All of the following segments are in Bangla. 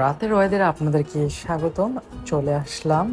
রাতের ওয়েদারে আপনাদেরকে স্বাগতম। চলে আসলাম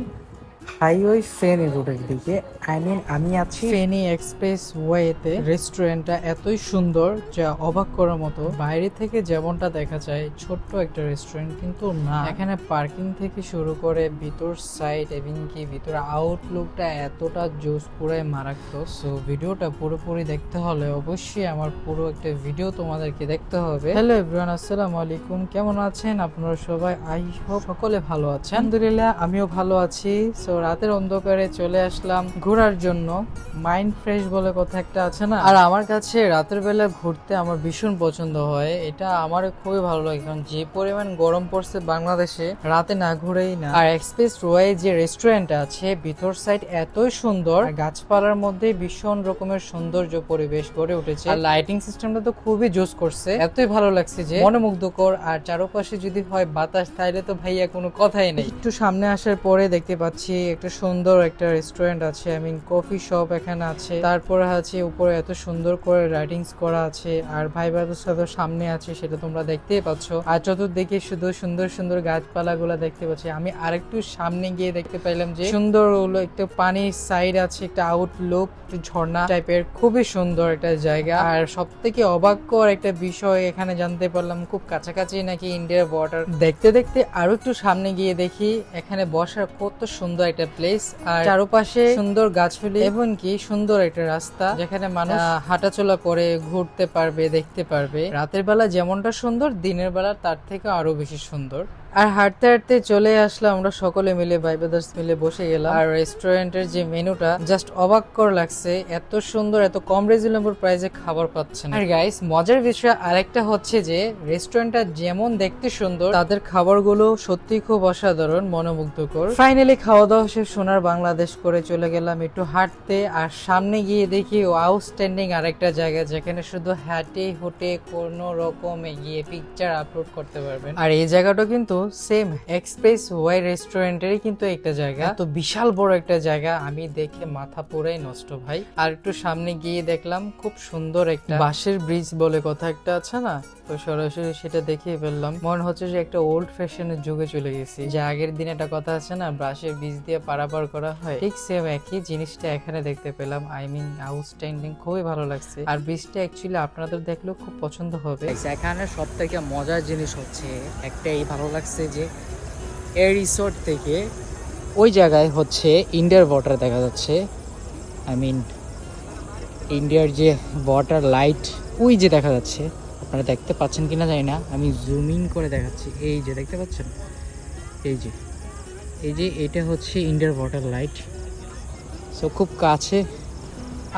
হাইওয়ে ফেনী রোডের দিকে। আই মিন আমি আছি ফেনী এক্সপ্রেস ওয়েতে রেস্টুরেন্টটা এতই সুন্দর যা অবাক করার মতো। বাইরে থেকে যেমনটা দেখা যায়, ছোট্ট একটা রেস্টুরেন্ট কিন্তু না। এখানে পার্কিং থেকে শুরু করে ভিতর সাইড এবং কি ভিতর আউটলুকটা এতটা জোস পুরাই মারাত্মক। সো ভিডিওটা পুরোপুরি দেখতে হলে অবশ্যই আমার পুরো একটা ভিডিও তোমাদেরকে দেখতে হবে। হ্যালো এভরিওয়ান আসসালামু আলাইকুম। কেমন আছেন আপনারা সবাই? আই হোপ সকলে ভালো আছেন। আলহামদুলিল্লাহ, আমিও ভালো আছি। সো রাতের অন্ধকারে চলে আসলাম ঘোরার জন্য। মাইন্ড ফ্রেশ বলে কথা একটা আছে না? আর আমার কাছে রাতের বেলা ঘুরতে আমার ভীষণ পছন্দ হয়। এটা আমার খুবই ভালো লাগে, কারণ যে পরিমাণ গরম পড়ছে বাংলাদেশে, রাতে না ঘুরেই না। আর এক্সপ্রেস রোয়ে যে রেস্টুরেন্ট আছে, ভিতর সাইড এতই সুন্দর গাছপালার মধ্যে ভীষণ রকমের সৌন্দর্য পরিবেশ গড়ে উঠেছে। আর লাইটিং সিস্টেমটা তো খুবই জোস করছে। এতই ভালো লাগছে যে মনোমুগ্ধকর, আর চারপাশে যদি হয় বাতাস, তাইলে তো ভাইয়া কোনো কথাই নেই। একটু সামনে আসার পরে দেখতে পাচ্ছি একটা সুন্দর একটা রেস্টুরেন্ট আছে আই মিন কফি শপ এখানে আছে। তারপরে আছে, উপরে এত সুন্দর করে রাইটিংস করা আছে, আর ভাই সাথে সামনে আছে, সেটা তোমরা দেখতেই পাচ্ছ। আর চতুর্দিকে শুধু সুন্দর সুন্দর গাছপালা গুলা দেখতে পাচ্ছি। আমি আরেকটু সামনে গিয়ে দেখতে পাইলাম যে সুন্দর হলো একটা পানির সাইড আছে, একটা আউটলুক ঝর্ণা টাইপের খুবই সুন্দর একটা জায়গা। আর সব থেকে অবাককর একটা বিষয় এখানে জানতে পারলাম, খুব কাছাকাছি নাকি ইন্ডিয়ার বর্ডার দেখতে দেখতে আরও একটু সামনে গিয়ে দেখি, এখানে বসার কত সুন্দর একটা প্লেস আর চারপাশে সুন্দর গাছগুলি এবং কি সুন্দর একটা রাস্তা যেখানে মানুষ হাঁটাচলা করে ঘুরতে পারবে দেখতে পারবে। রাতের বেলা যেমনটা সুন্দর দিনের বেলা তার থেকে আরও বেশি সুন্দর। আর হাঁটতে হাঁটতে চলে আসলাম আমরা সকলে মিলে, ভাই ব্রাদার্স মিলে বসে গেলাম। আর রেস্টুরেন্টের যে মেনুটা জাস্ট অবাক কর লাগছে, এত সুন্দর, এত কম রিজনেবল প্রাইসে খাবার পাচ্ছেন আর গাইস মজার বিষয় আরেকটা হচ্ছে যে রেস্টুরেন্টটা যেমন দেখতে সুন্দর, তাদের খাবারগুলো সত্যি খুব অসাধারণ, মনোমুগ্ধকর। ফাইনালি খাওয়া দাওয়া শেষ, সোনার বাংলাদেশ করে চলে গেলাম একটু হাঁটতে, আর সামনে গিয়ে দেখি আউটস্ট্যান্ডিং আরেকটা জায়গা, যেখানে শুধু হাঁটে হুটে কোনো রকমে গিয়ে পিকচার আপলোড করতে পারবেন। আর এই জায়গাটা কিন্তু সেম এক্সপ্রেস ওয়াই রেস্টুরেন্টেরই কিন্তু একটা জায়গা। তো বিশাল বড় একটা জায়গা আমি দেখে মাথা পুরাই নষ্ট ভাই। আর একটু সামনে গিয়ে দেখলাম খুব সুন্দর একটা বাঁশের ব্রিজ বলে কথা একটা আছে না? তো সরাসরি সেটা দেখিয়ে ফেললাম। মনে হচ্ছে যে একটা ওল্ড ফ্যাশনের যুগে চলে গেছি। যে আগের দিন একটা কথা আছে না বাঁশের ব্রিজ দিয়ে পারাপার করা হয়। ঠিক সেম একই জিনিসটা এখানে দেখতে পেলাম। আই মিন আউটস্ট্যান্ডিং খুবই ভালো লাগছে। আর ব্রিজটা অ্যাকচুয়ালি আপনাদের দেখলেও খুব পছন্দ হবে। এখানে সব থেকে মজার জিনিস হচ্ছে, একটাই ভালো লাগছে যে এই রিসোর্ট থেকে ওই জায়গায় হচ্ছে ইন্ডিয়ার বর্ডার দেখা যাচ্ছে। আই মিন ইন্ডিয়ার যে ওয়াটার লাইট ওই যে দেখা যাচ্ছে। আপনারা দেখতে পাচ্ছেন কি না জানি না। আমি জুম ইন করে দেখাচ্ছি। এই যে, দেখতে পাচ্ছেন? এই যে এই যে, এটা হচ্ছে ইন্ডিয়ার ওয়াটার লাইট সো খুব কাছে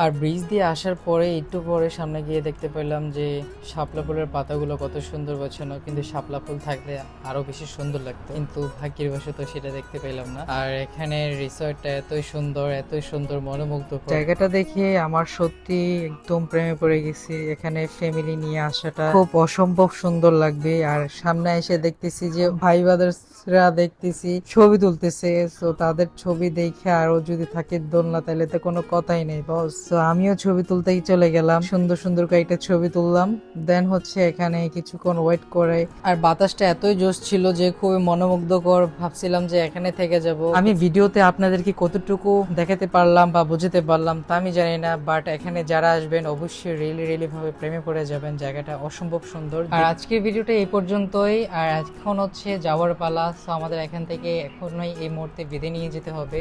আর ব্রিজ দিয়ে আসার পরে একটু পরে সামনে গিয়ে দেখতে পেলাম যে শাপলা ফুলের পাতাগুলো কত সুন্দর গোছানো, কিন্তু শাপলা ফুল থাকলে আরও বেশি সুন্দর লাগতো। কিন্তু ভাগ্যের বশত সেটা দেখতে পেলাম না। আর এখানে রিসর্টটা এতই সুন্দর এতই সুন্দর মনোমুগ্ধ জায়গাটা দেখে আমার সত্যি একদম প্রেমে পড়ে গেছি। এখানে ফ্যামিলি নিয়ে আসাটা খুব অসম্ভব সুন্দর লাগবে। আর সামনে এসে দেখতেছি যে ভাই ব্রাদার্সরা দেখতেছি ছবি তুলতেছে। তো তাদের ছবি দেখে আরও যদি থাকে দোলনা, তাহলে তো কোনো কথাই নেই বস তো আমিও ছবি তুলতেই চলে গেলাম। সুন্দর সুন্দর কয়েকটা ছবি তুললাম। দেন হচ্ছে এখানে কিছুক্ষণ ওয়েট করে। আর বাতাসটা এতই জোশ ছিল যে খুবই মনোমুগ্ধকর। ভাবছিলাম যে এখানে থেকে যাব। আমি ভিডিওতে আপনাদেরকে কতটুকু দেখাতে পারলাম বা বুঝতে পারলাম তা আমি জানি না। বাট এখানে যারা আসবেন, অবশ্যই রিয়েলি রিয়েলি ভাবে প্রেমে পড়ে যাবেন। জায়গাটা অসম্ভব সুন্দর। আর আজকের ভিডিওটা এই পর্যন্তই। আর এখন হচ্ছে যাওয়ার পালা। সো আমাদের এখান থেকে এখনই এই মুহূর্তে বিদায় নিয়ে যেতে হবে।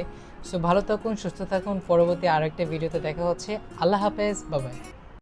সো ভালো থাকুন, সুস্থ থাকুন। পরবর্তী আরেকটা ভিডিওতে দেখা হচ্ছে আল্লাহ হাফেজ বাবাই